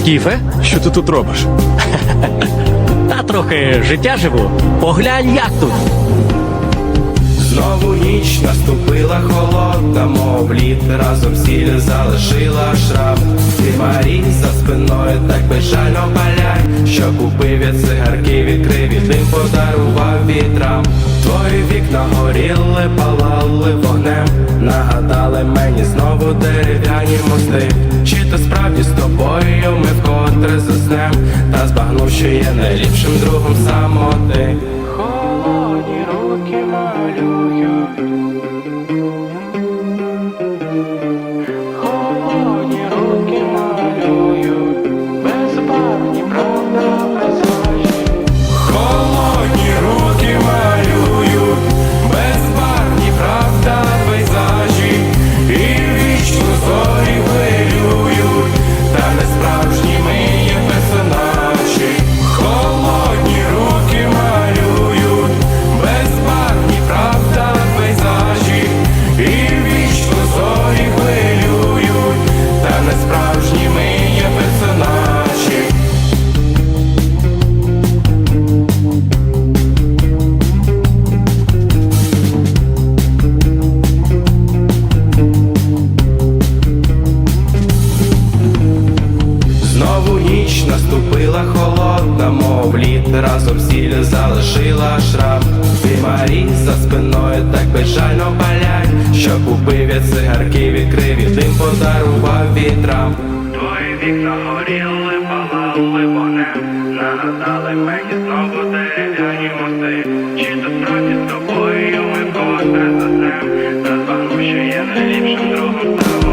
Скіфе? Що ти тут робиш? Та трохи життя живу. Поглянь, як тут. Знову ніч наступила холодна, мов лід разом сіль залишила шрам. Ти Марій за спиною так безжально паляй, що купив я цигарки, відкрив і дим подарував вітрам. Дерев'яні мости. Чи то справді з тобою ми вкотре заснем, та збагнув, що є найліпшим другом самоти. Холодні руки малюють. Знову ніч наступила холодна, мов лід разом сіль залишила шрам. Ти Марій за спиною так безжально палять, що купив я цигарки, відкрив і дим подарував вітрам. Твої вікна горіли, палали вогнем, нагадали мені знову дерев'яні мости. Чи то справді з тобою ми вкотре заснем, та збагну, що є найліпшим другом.